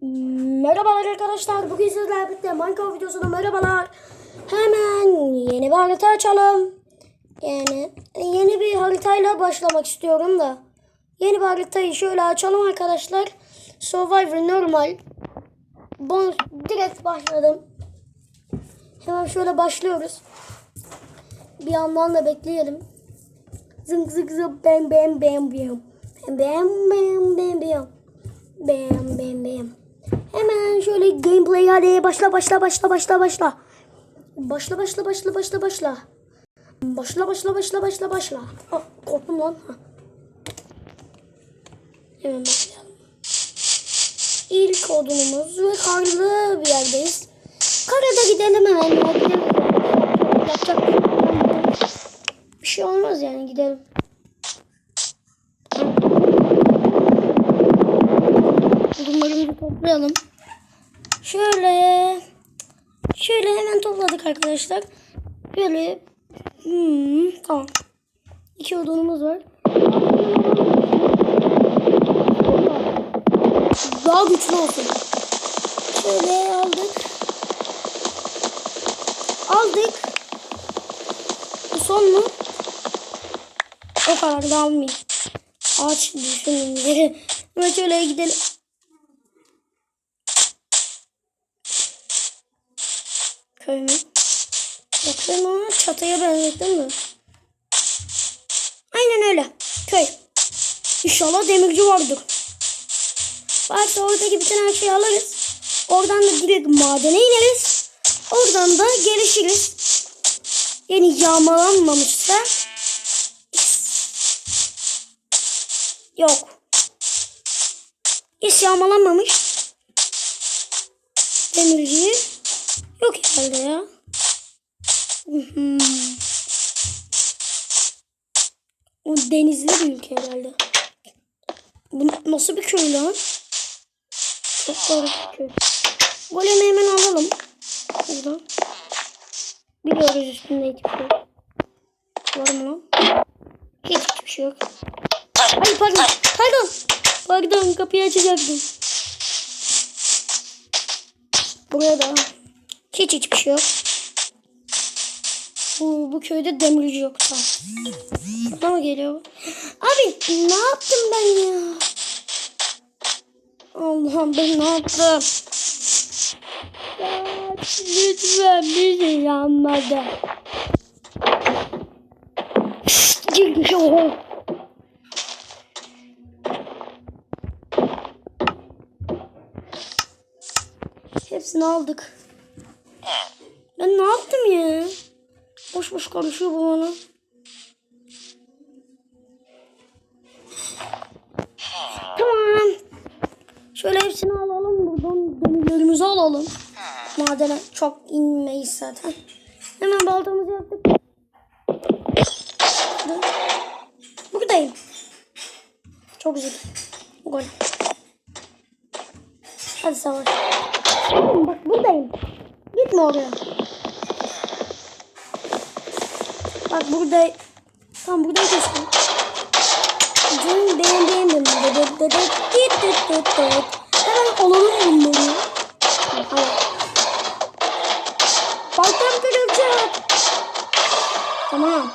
Merhabalar arkadaşlar. Bugün sizlerle birlikte Minecraft videosuna merhabalar. Hemen yeni bir harita açalım. Yani yeni bir haritayla başlamak istiyorum da. Yeni bir haritayı şöyle açalım arkadaşlar. Survivor normal. Bon direkt başladım. Hemen şöyle başlıyoruz. Bir yandan da bekleyelim. Zıng zıng bam bam bam bam. Bam bam bam bam bam. Bam bam bam. Hemen şöyle gameplay hadi başla başla başla başla başla. Başla başla başla başla başla. Başla başla başla başla başla. Ah, korktum lan. Ha. Hemen başlayalım. İlk odunumuz ve karlı bir yerdeyiz. Karada gidelim hemen. Yapacak. Bir şey olmaz yani gidelim. Toplayalım. Şöyle şöyle hemen topladık arkadaşlar. Böyle hmm, tamam. İki odunumuz var. Daha güçlü olsun. Şöyle aldık. Aldık. Bu son mu? O kadar da almayayım. Ağaç düşünün yeri. Hemen şöyle gidelim. Köy mü? Bakıyorum ama çatıya benzettim mi? Aynen öyle. Köy. İnşallah demirci vardır. Varsa oradaki bütün her şeyi alırız. Oradan da direkt madene ineriz. Oradan da gelişiriz. Yani yağmalanmamışsa Yok. Hiç yağmalanmamış. Demirci yok herhalde ya. O denizli bir ülke herhalde. Bu nasıl bir köy lan? Çok garip bir köy. Golemi hemen alalım. Buradan. Biliyoruz üstünde hiçbir şey. Var mı lan? Hiç hiçbir şey yok. Ay pardon. Pardon. Pardon kapıyı açacaktım. Buraya da hiç hiçbir şey yok. Bu, bu köyde demirci yok. Burada mı geliyor? Abi ne yaptım ben ya? Allah'ım ben ne yaptım? Ya, lütfen bizi yanmadı. Oho. Hepsini aldık. Ben ne yaptım ya? Boş boş konuşuyor bu bana. Tamam. Şöyle hepsini alalım buradan. Demirlerimizi alalım. Madene çok inmeyiz zaten. Hemen baltamızı yaptık. Buradayım. Çok güzel. Gol. Hadi savaş. Bak buradayım. Gitme oraya. Bak burada. Tam burada kesin. Canım benim. Dıt dıt dıt dıt dıt dıt dıt. Hemen bunları. Tamam. Baltam kırılacak. Tamam.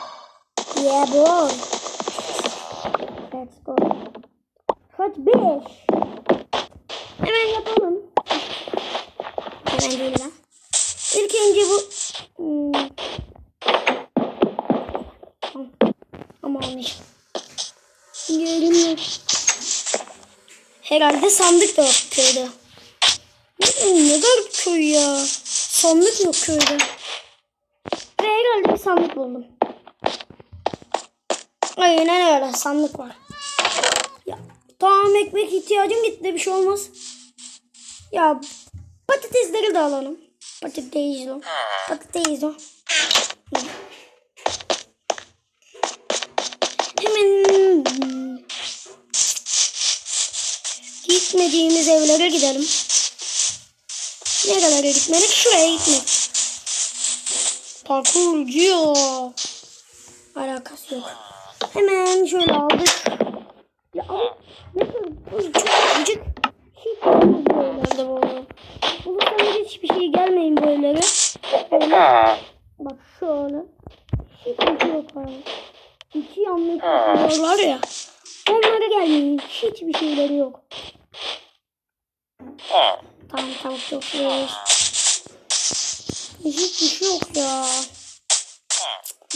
Yeah boy. Let's go. Kaç beş. Hemen yapalım. Hemen değil. İlk önce bu... Hmm. Tamam. Ama olmuş. Görünüyor. Herhalde sandık da yok köyde. Ne, ne garip köy ya. Sandık yok köyde. Ve herhalde bir sandık buldum. Aynen öyle sandık var. Ya, tamam ekmek ihtiyacım gitti bir şey olmaz. Ya patatesleri de alalım. Patates o. Patates o. gitmediğimiz evlere gidelim. Nerelere gitmedik? Şuraya gitmek. Parkurcu. Alakası yok. Hemen şöyle aldık. Ya ama ne kadar gıcık. Hiç olmaz bu evlerde bu arada. Bulursanız hiçbir şey gelmeyin bu evlere. Böyle. Bak şöyle. Hiç şey yok abi. İki yanlış var ya. Onlara gelmeyin. Hiçbir şeyleri yok. Tamam tamam çok iyi. Hiçbir şey yok ya.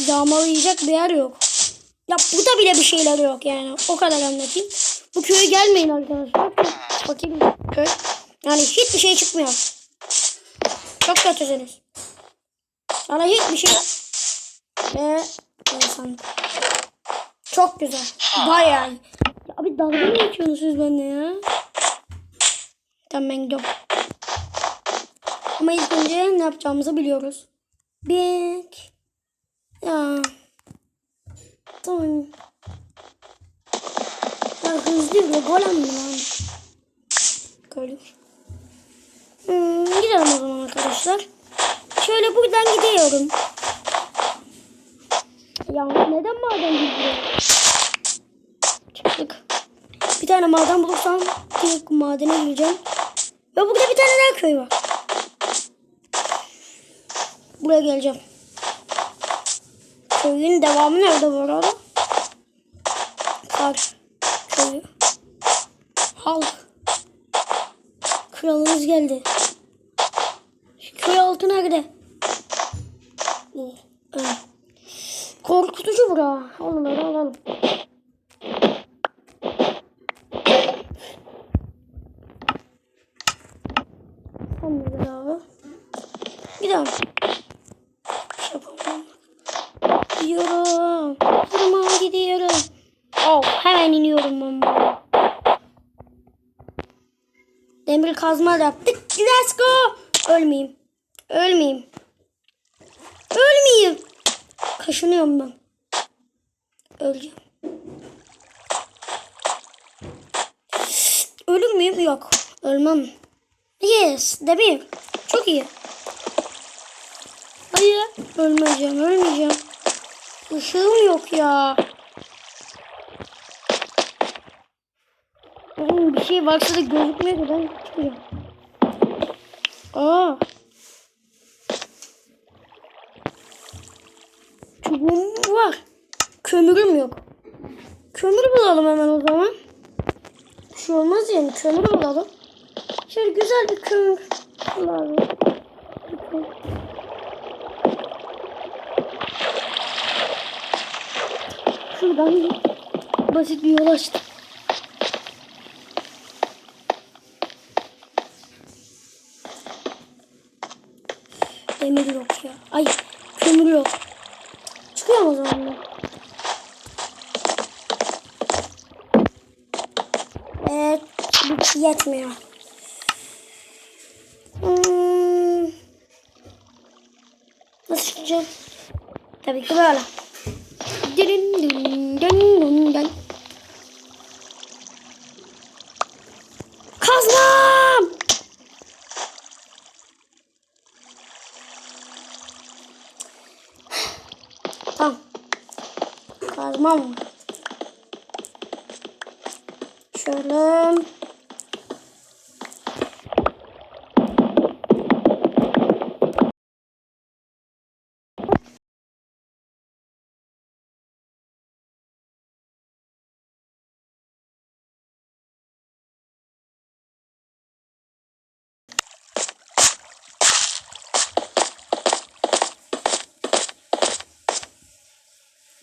Yağmalayacak bir yer yok. Ya burada bile bir şeyler yok yani. O kadar anlatayım. Bu köye gelmeyin arkadaşlar. Çok bir köy. Yani hiçbir şey çıkmıyor. Çok kötüsünüz. Sana hiçbir şey... Ve... insan. Çok güzel. Bayağı abi dalga mı geçiyorsunuz siz benimle ya? Tamam ben. Ama ilk önce ne yapacağımızı biliyoruz. Bir... Ya... Tamam. Ya hızlı yürü. Golem mi lan? Gördük. Hmm, gidelim o zaman arkadaşlar. Şöyle buradan gidiyorum. Ya neden maden gidiyor? Çıktık. Bir tane maden bulursam direkt madene gireceğim. Ve burada bir tane daha köy var. Buraya geleceğim. Köyün devamı nerede bu arada? Kar köyü. Halk. Kralımız geldi. Köy altı nerede? Korkutucu bura. Onları alalım. Sen nerede abi? Gidelim. Şey yapalım. Gidiyorum. Durma gidiyorum. Oh, hemen iniyorum ben buraya. Demir kazma da yaptık. Let's go. Ölmeyeyim. Ölmeyeyim. Ölmeyeyim. Kaşınıyorum ben. Öleceğim. Ölür müyüm? Yok. Ölmem. Yes. Demir. Çok iyi. Hayır. Ölmeyeceğim. Ölmeyeceğim. Işığım yok ya. Bir şey varsa da gözükmüyor ki ben çıkıyorum. Aa. Çubuğum var. Kömürüm yok. Kömür bulalım hemen o zaman. Bir şey olmaz yani kömür bulalım. Şöyle güzel bir kömür. Şuradan basit bir yol açtım. Demir yok ya. Ay kömür yok. Çıkıyorum o zaman. Evet. Yetmiyor. Hmm. Nasıl çıkacağım? Tabii ki böyle. Dın dın dın dın dın. Kazmam! Tamam. Kazmam. Şöyle.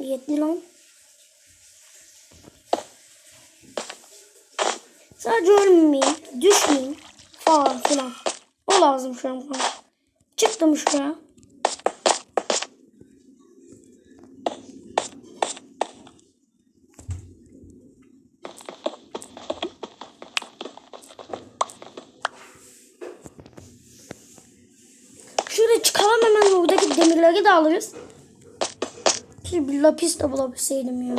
Yetli lan. Sadece ölmeyeyim, düşmeyeyim falan filan. O lazım şu an bana. Çıktım şuraya. Şuraya çıkalım hemen oradaki demirleri de alırız. Ki bir lapis de bulabilseydim ya.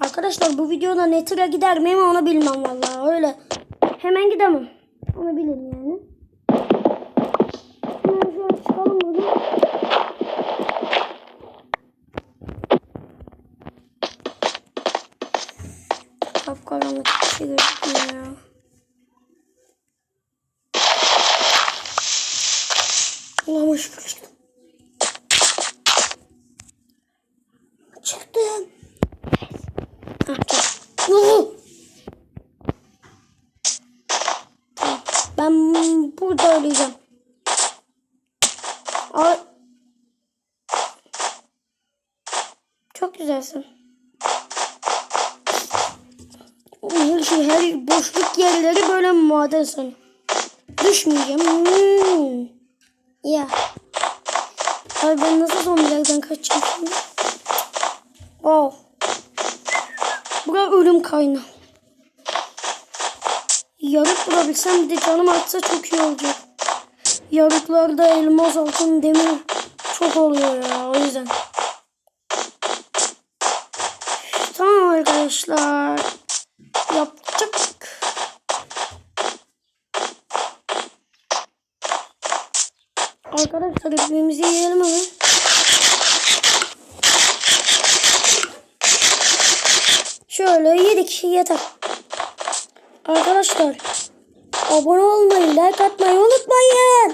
Arkadaşlar bu videoda Nether'a gider miyim onu bilmem vallahi öyle. Hemen gidemem. Onu bilin yani. Hemen şöyle çıkalım buradan. Kapkaranlık bir şey gözükmüyor ya. Allah'ıma şükür çıktım. Ben burada arayacağım. Ay. Çok güzelsin. Her şey, her boşluk yerleri böyle maden sanıyor. Düşmeyeceğim. Hmm. Ya. Ay ben nasıl zombilerden kaçacağım şimdi? Oh. Bura ölüm kaynağı. Yarık bulabilsem bir de canım artsa çok iyi olacak. Yarıklarda elmas altın demir çok oluyor ya o yüzden. Tamam arkadaşlar. Yapacak. Arkadaşlar ekmeğimizi yiyelim ama. Şöyle yedik yeter. Arkadaşlar abone olmayı, like atmayı unutmayın.